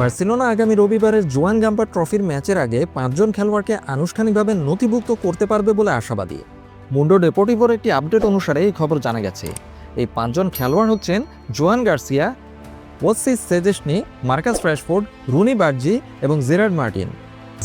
Barcelona আগামী রবিবারের জোয়ান গাম্পার ট্রফির ম্যাচের আগে পাঁচজন খেলোয়াড়কে আনুষ্ঠানিকভাবে নথিভুক্ত করতে পারবে বলে আশাবাদী। মুন্ডো ডেপোটিভোর একটি আপডেট অনুসারে এই খবর জানা গেছে। এই পাঁচজন খেলোয়াড় হচ্ছেন Joan Garcia Wojciech Szczesny Marcus Rashford Rooney বার্জি এবং জেরার্ড মার্টিন।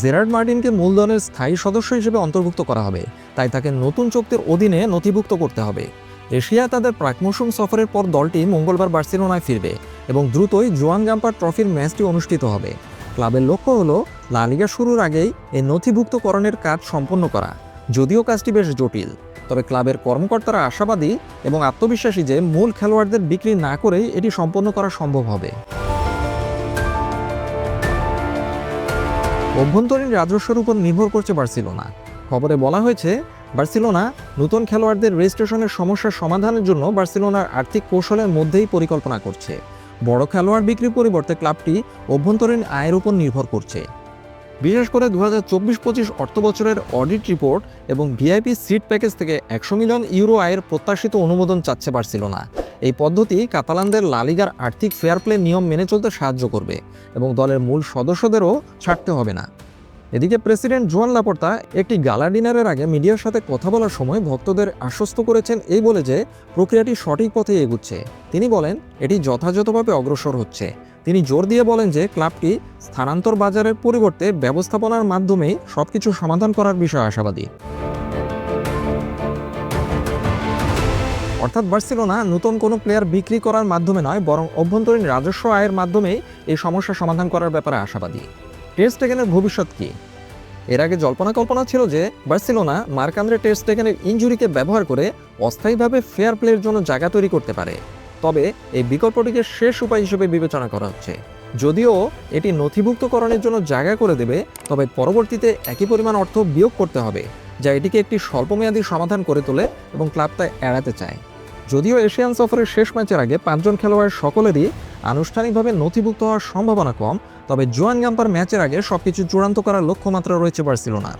জেরার্ড মার্টিনকে মূল দলের স্থায়ী সদস্য হিসেবে অন্তর্ভুক্ত করা হবে। তাই তাকে নতুন চুক্তির অধীনে নথিভুক্ত করতে হবে। এশিয়া তাদের প্রাক মৌসুম সফরের পর দলটি মঙ্গলবার বার্সেলোনায় ফিরবে এবং দ্রুতই জোয়ান গাম্পার ট্রফির ম্যাচটি অনুষ্ঠিত হবে। ক্লাবের লক্ষ্য হল লালিগা শুরুর আগেই এই নথিভুক্তকরণের কাজ সম্পন্ন করা। যদিও কাজটি বেশ জটিল, তবে ক্লাবের কর্মকর্তারা আশাবাদী এবং আত্মবিশ্বাসী যে মূল খেলোয়াড়দের বিক্রি না করেই এটি সম্পন্ন করা সম্ভব হবে। অভ্যন্তরীণ রাজস্বের উপর নির্ভর করছে বার্সেলোনা। খবরে বলা হয়েছে বার্সেলোনা নতুন খেলোয়াড়দের রেজিস্ট্রেশনের সমস্যার সমাধানের জন্য বার্সেলোনার আর্থিক কৌশলের মধ্যেই পরিকল্পনা করছে। বড় খেলোয়াড় বিক্রির পরিবর্তে ক্লাবটি অভ্যন্তরীণ আয়ের উপর নির্ভর করছে। বিশেষ করে দু হাজার চব্বিশ পঁচিশ অর্থ বছরের অডিট রিপোর্ট এবং ভিআইপি সিট প্যাকেজ থেকে একশো মিলিয়ন ইউরো আয়ের প্রত্যাশিত অনুমোদন চাচ্ছে বার্সেলোনা। এই পদ্ধতি কাতালানদের লালিগার আর্থিক ফেয়ার প্লে নিয়ম মেনে চলতে সাহায্য করবে এবং দলের মূল সদস্যদেরও ছাড়তে হবে না। এদিকে প্রেসিডেন্ট জোয়ান লাপোর্তা একটি গালা ডিনারের আগে মিডিয়ার সাথে কথা বলার সময় ভক্তদের আশ্বস্ত করেছেন এই বলে যে প্রক্রিয়াটি সঠিক পথে এগুচ্ছে। তিনি বলেন, এটি যথাযথভাবে অগ্রসর হচ্ছে। তিনি জোর দিয়ে বলেন যে ক্লাবটি স্থানান্তর বাজারের পরিবর্তে ব্যবস্থাপনার মাধ্যমে সবকিছু সমাধান করার বিষয়ে আশাবাদী। অর্থাৎ বার্সেলোনা নতুন কোনো প্লেয়ার বিক্রি করার মাধ্যমে নয়, বরং অভ্যন্তরীণ রাজস্ব আয়ের মাধ্যমেই এই সমস্যা সমাধান করার ব্যাপারে আশাবাদী। টেস্টেগেনের ভবিষ্যৎ কি? এর আগে জল্পনা কল্পনা ছিল যে বার্সেলোনা মার্কান্দ্রে টেস্টেগেনের ইঞ্জুরিকে ব্যবহার করে অস্থায়ীভাবে ফেয়ার প্লের জন্য জায়গা তৈরি করতে পারে। তবে এই বিকল্পটিকে শেষ উপায় হিসেবে বিবেচনা করা হচ্ছে। যদিও এটি নথিভুক্তকরণের জন্য জায়গা করে দেবে, তবে পরবর্তীতে একই পরিমাণ অর্থ বিয়োগ করতে হবে, যা এটিকে একটি স্বল্পমেয়াদী সমাধান করে তোলে এবং ক্লাবটা এড়াতে চায়। যদিও এশিয়ান সফরের শেষ ম্যাচের আগে পাঁচজন খেলোয়াড় সকলেরই আনুষ্ঠানিকভাবে নথিভুক্ত হওয়ার সম্ভাবনা কম, তবে জোয়ান গাম্পার ম্যাচের আগে সবকিছু চূড়ান্ত করার লক্ষ্যমাত্রা রয়েছে বার্সেলোনার।